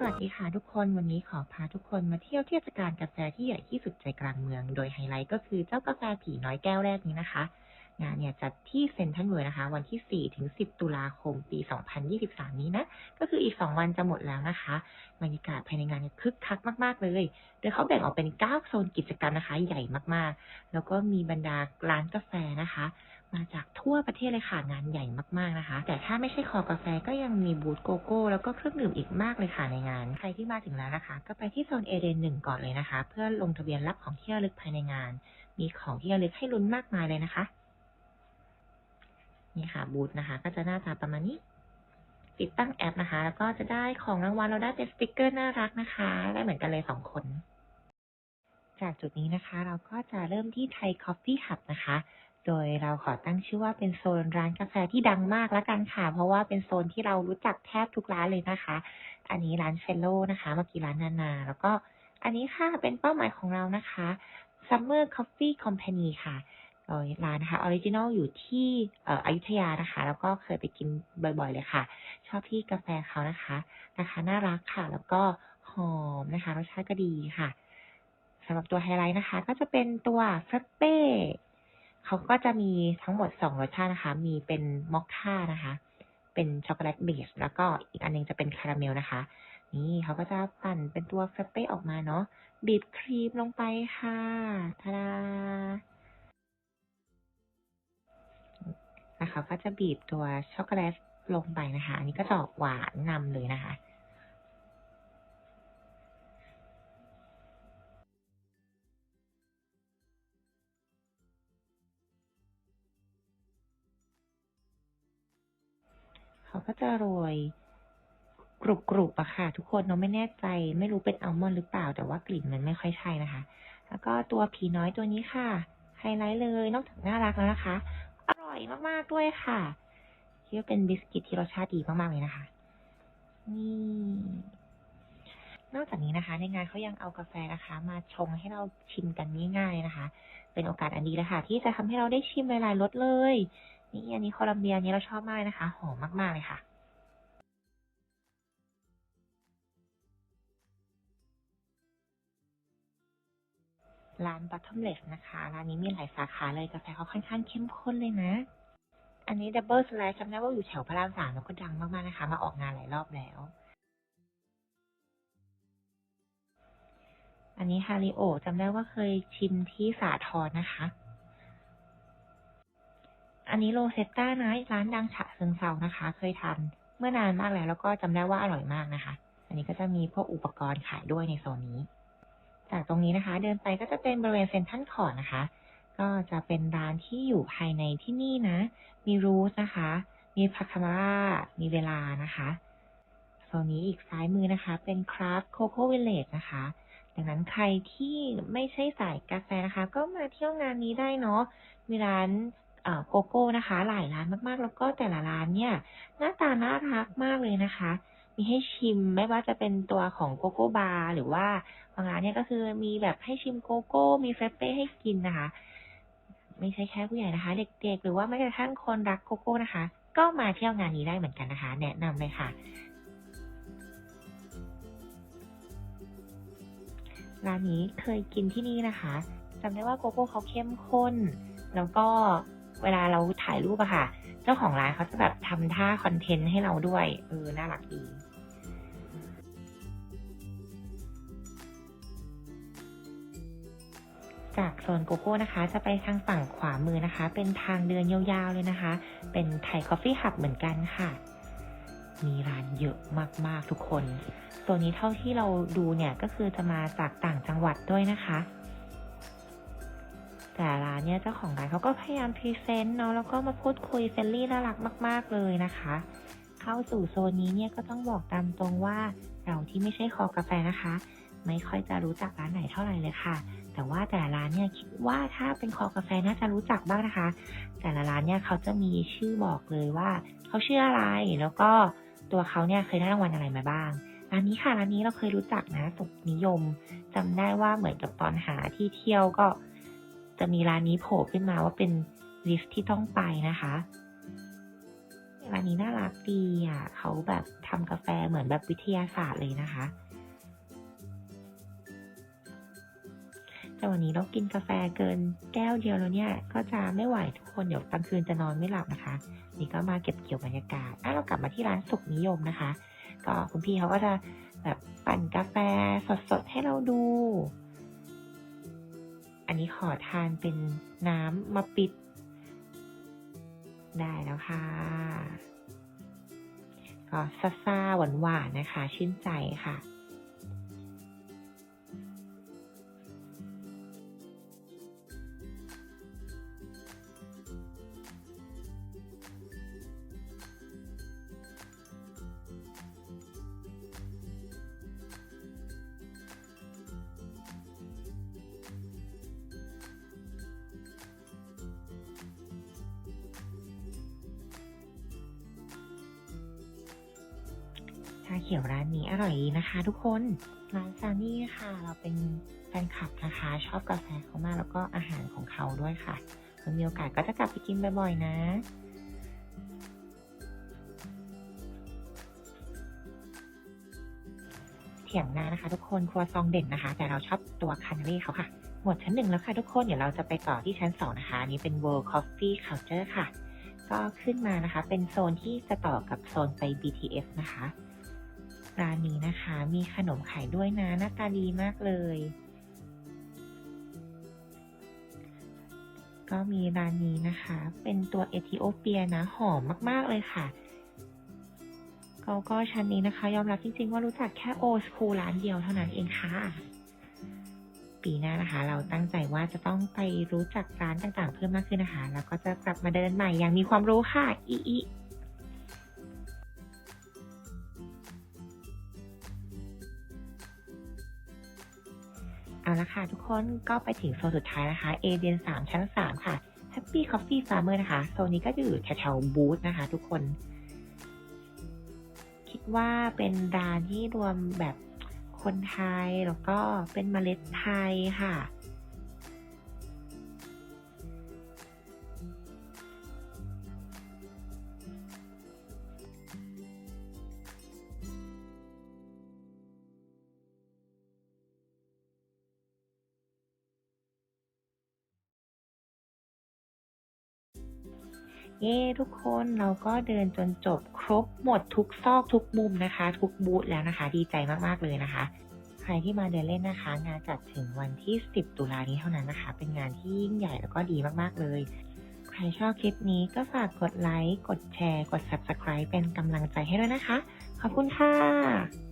สวัสดีค่ะทุกคนวันนี้ขอพาทุกคนมาเที่ยวเทศกาลกาแฟที่ใหญ่ที่สุดใจกลางเมือง โดยไฮไลท์ก็คือเจ้ากาแฟผีน้อยแก้วแรกนี้นะคะ งานเนี่ยจัดที่เซ็นทรัลเวิลด์นะคะ วันที่ 4 ถึง 10 ตุลาคม ปี 2023 นี้นะ ก็คืออีก 2 วันจะหมดแล้วนะคะบรรยากาศภายในงานคึกคักมาก ๆ เลย โดยเขาแบ่งออกเป็น 9 โซนกิจกรรมนะคะ ใหญ่มากๆ แล้วก็มีบรรดาร้านกาแฟนะคะ มาจากทั่วประเทศเลยค่ะงานใหญ่มากๆนะคะ แต่ถ้าไม่ใช่คอกาแฟก็ยังมีบูธโกโก้ แล้วก็เครื่องดื่มอีกมากเลยค่ะในงาน ใครที่มาถึงแล้วนะคะ ก็ไปที่โซนเอเดนหนึ่งก่อนเลยนะคะ เพื่อลงทะเบียนรับของที่ระลึกภายในงาน มีของที่ระลึกให้ลุ้นมากมายเลยนะคะ นี่ค่ะบูธนะคะ ก็จะหน้าตาประมาณนี้ ติดตั้งแอปนะคะ แล้วก็จะได้ของรางวัลเราได้เป็นสติกเกอร์น่ารักนะคะ ได้เหมือนกันเลยสองคน จากจุดนี้นะคะ เราก็จะเริ่มที่ไทยคอฟฟี่หับนะคะ โดยเราขอตั้งชื่อว่าเป็นโซนร้านกาแฟที่ดังมากแล้วกันค่ะ เพราะว่าเป็นโซนที่เรารู้จักแทบทุกร้านเลยนะคะ อันนี้ร้านเฟลโลนะคะเมื่อกี้ร้านนานา แล้วก็อันนี้ค่ะเป็นเป้าหมายของเรานะคะ Summer Coffee Company ค่ะ ร้านนะคะออริจินอลอยู่ที่อยุธยานะคะ แล้วก็เคยไปกินบ่อย ๆ เลยค่ะ ชอบที่กาแฟเขานะคะนะคะ น่ารักค่ะ แล้วก็หอมนะคะรสชาติก็ดีค่ะสำหรับตัวไฮไลท์นะคะ ก็จะเป็นตัวเฟรเป้เขาก็จะมีทั้งหมดสองรสชาตินะคะ มีเป็นมอคค่านะคะ เป็นช็อกโกแลตเบสแล้วก็อีกอันหนึงจะเป็นคาราเมลนะคะ นี่เขาก็จะปั่นเป็นตัวเฟรเป้ออกมาเนาะบีบครีมลงไปค่ะทาดา แล้วเขาก็จะบีบตัวช็อกโกแลตลงไปนะคะ อันนี้ก็จะออกหวานนำเลยนะคะเขาก็จะโรยกรุบกรุบอะค่ะ ทุกคนเราไม่แน่ใจ ไม่รู้เป็นอัลมอนด์หรือเปล่า แต่ว่ากลิ่นมันไม่ค่อยใช่นะคะ แล้วก็ตัวผีน้อยตัวนี้ค่ะไฮไลท์เลยนอกจากน่ารักแล้วนะคะ อยมากๆด้วยค่ะคิดว่าเป็นบิสกิตที่รสชาติดีมากๆเลยนะคะ นี่ นอกจากนี้นะคะ ในงานเขายังเอากาแฟนะคะ มาชงให้เราชิมกันง่ายๆนะคะ เป็นโอกาสอันดีแลยค่ะ ที่จะทำให้เราได้ชิมหลายๆรสเลย นี่อันนี้โคลัมเบียนี้เราชอบมากนะคะ หอมมากๆเลยค่ะ ร้าน Bottomless นะคะ ร้านนี้มีหลายสาขาเลยกาแฟเขาค่อนข้างเข้มข้นเลยนะ อันนี้ Double Slash จำได้ว่าอยู่แถวพระรามสามแล้วก็ดังมากๆนะคะ มาออกงานหลายรอบแล้ว อันนี้ฮาริโอจำได้ว่าเคยชิมที่สาทรนะคะ อันนี้โรเซตต้านะร้านดังฉะเชิงเซานะคะ เคยทานเมื่อนานมากแล้ว แล้วก็จำได้ว่าอร่อยมากนะคะ อันนี้ก็จะมีพวกอุปกรณ์ขายด้วยในโซนนี้ จากตรงนี้นะคะ เดินไปก็จะเป็นบริเวณเซ็นทรัลคอร์ทนะคะ ก็จะเป็นร้านที่อยู่ภายในที่นี่นะ มีรูสนะคะ มีพาคามาร่ามีเวลานะคะโซนนี้อีกซ้ายมือนะคะ เป็นคราฟโคโค่วิลเลจนะคะ ดังนั้นใครที่ไม่ใช่สายกาแฟนะคะ ก็มาเที่ยวงานนี้ได้เนาะมีร้านโกโก้นะคะ หลายร้านมากๆ แล้วก็แต่ละร้านเนี่ย หน้าตาน่ารักมากเลยนะคะ มีให้ชิมไม่ว่าจะเป็นตัวของโกโก้บาร์หรือว่าบางร้านเนี่ยก็คือมีแบบให้ชิมโกโก้ มีเฟรเป้ให้กินนะคะ ไม่ใช่แค่ผู้ใหญ่นะคะ เด็กๆ หรือว่าแม้กระทั่งคนรักโกโก้นะคะ ก็มาเที่ยวงานนี้ได้เหมือนกันนะคะ แนะนำเลยค่ะร้านนี้เคยกินที่นี่นะคะจำได้ว่าโกโก้เขาเข้มข้น แล้วก็เวลาเราถ่ายรูปอะค่ะ เจ้าของร้านเขาจะแบบทำท่าคอนเทนต์ให้เราด้วย เออ น่ารักดี จากโซนโกโก้นะคะ จะไปทางฝั่งขวามือนะคะ เป็นทางเดินยาวๆเลยนะคะ เป็นไทยคอฟฟี่ฮับเหมือนกันค่ะ มีร้านเยอะมากๆทุกคนตัวนี้เท่าที่เราดูเนี่ยก็คือจะมาจากต่างจังหวัดด้วยนะคะ แต่ร้านเนี่ยเจ้าของร้านเขาก็พยายามพรีเซนต์เนาะแล้วก็มาพูดคุยเฟรนลี่น่ารักมาก ๆเลยนะคะ เข้าสู่โซนนี้เนี่ยก็ต้องบอกตามตรงว่าเราที่ไม่ใช่คอกาแฟนะคะ ไม่ค่อยจะรู้จักร้านไหนเท่าไหร่เลยค่ะ แต่ว่าแต่ละร้านเนี่ยคิดว่าถ้าเป็นคอกาแฟน่าจะรู้จักบ้างนะคะ แต่ละร้านเนี่ยเขาจะมีชื่อบอกเลยว่าเขาชื่ออะไร แล้วก็ตัวเขาเนี่ยเคยได้รางวัลอะไรมาบ้างร้านนี้ค่ะร้านนี้เราเคยรู้จักนะสุขนิยมจำได้ว่าเหมือนกับตอนหาที่เที่ยวก็ จะมีร้านนี้โผล่ขึ้นมาว่าเป็นลิสต์ที่ต้องไปนะคะร้านนี้น่ารักดีอะเขาแบบทำกาแฟเหมือนแบบวิทยาศาสตร์เลยนะคะ แต่วันนี้เรากินกาแฟเกินแก้วเดียวแล้วเนี่ย ก็จะไม่ไหวทุกคนเดี๋ยวกลางคืนจะนอนไม่หลับนะคะ นี่ก็มาเก็บเกี่ยวบรรยากาศอะเรากลับมาที่ร้านสุขนิยมนะคะ ก็คุณพี่เขาก็จะแบบปั่นกาแฟสดๆให้เราดู อันนี้ขอทานเป็นน้ำมาปิด ได้แล้วค่ะ ก็ซาซาหวานหวานๆนะคะ ชื่นใจค่ะ เขียวร้านนี้อร่อยดีนะคะ ทุกคนร้านซานี่ค่ะ เราเป็นแฟนคลับนะคะ ชอบกาแฟเขามากแล้วก็อาหารของเขาด้วยค่ะถ้ามีโอกาสก็จะกลับไปกินบ่อยๆนะเถียงนานะคะ ทุกคนครัวซองเด่นนะคะ แต่เราชอบตัวคานารีเขาค่ะ หมดชั้นหนึ่งแล้วค่ะทุกคนเดี๋ยวเราจะไปต่อที่ชั้นสองนะคะนนี้เป็น World Coffee Culture ค่ะ ก็ขึ้นมานะคะ เป็นโซนที่จะต่อกับโซนไป BTS นะคะ ร้านนี้นะคะ มีขนมขายด้วยนะหน้าตาดีมากเลย ก็มีร้านนี้นะคะ เป็นตัวเอธิโอเปียนะหอมมาก ๆ เลยค่ะก็ก็ชั้นนี้นะคะ ยอมรับจริง ๆ ว่ารู้จักแค่โอสคูร้านเดียวเท่านั้นเองค่ะ ปีหน้านะคะ เราตั้งใจว่าจะต้องไปรู้จักร้านต่างๆ เพิ่มมากขึ้นนะคะ แล้วก็จะกลับมาเดินใหม่อย่างมีความรู้ค่ะอีอี เอาละค่ะทุกคนก็ไปถึงโซนสุดท้ายนะคะ เอเดียน3ชั้นสามค่ะ Happy Coffee Farmer นะคะ โซนนี้ก็จะอยู่แถวๆบูธนะคะ ทุกคน คิดว่าเป็นร้านที่รวมแบบคนไทยแล้วก็เป็นเมล็ดไทยค่ะ เย้ทุกคนเราก็เดินจนจบครบหมดทุกซอกทุกมุมนะคะ ทุกบูธแล้วนะคะ ดีใจมากๆเลยนะคะ ใครที่มาเดินเล่นนะคะ งานจัดถึงวันที่ 10 ตุลานี้เท่านั้นนะคะ เป็นงานที่ยิ่งใหญ่แล้วก็ดีมากๆเลย ใครชอบคลิปนี้ก็ฝากกดไลค์กดแชร์ กด Subscribe เป็นกำลังใจให้ด้วยนะคะ ขอบคุณค่ะ